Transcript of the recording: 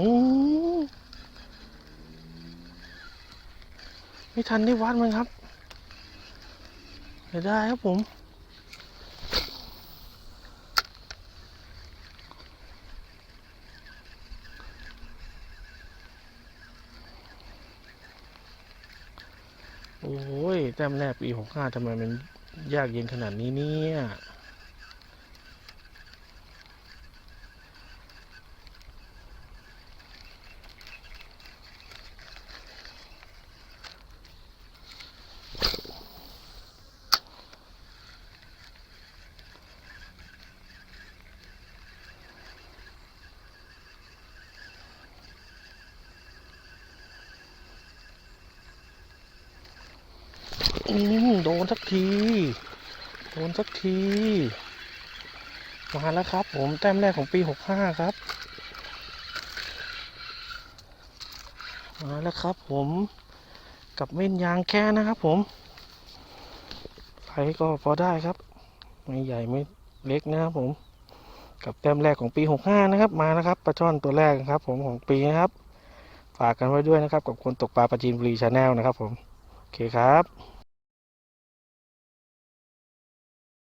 โอ้ไม่ทันได้วัดมันครับเดี๋ยวได้ครับผม โอ้ยแต้มแรกปีหกห้าทำไมมันยากเย็นขนาดนี้เนี่ย อืมโดนสักที โดนสักที มาแล้วครับ ผมแต้มแรกของปีหกห้าครับ มาแล้วครับผมกับเม่นยางแค่นะครับผมไซส์ก็พอได้ครับ ไม่ใหญ่ไม่เล็กนะครับผม กับแต้มแรกของปีหกห้านะครับ มาแล้วครับปลาช่อนตัวแรกนะครับ ผมของปีนะครับ ฝากกันไว้ด้วยนะครับ กับคนตกปลาปลาจีนบุรีชาแนลนะครับ ผม โอเคครับ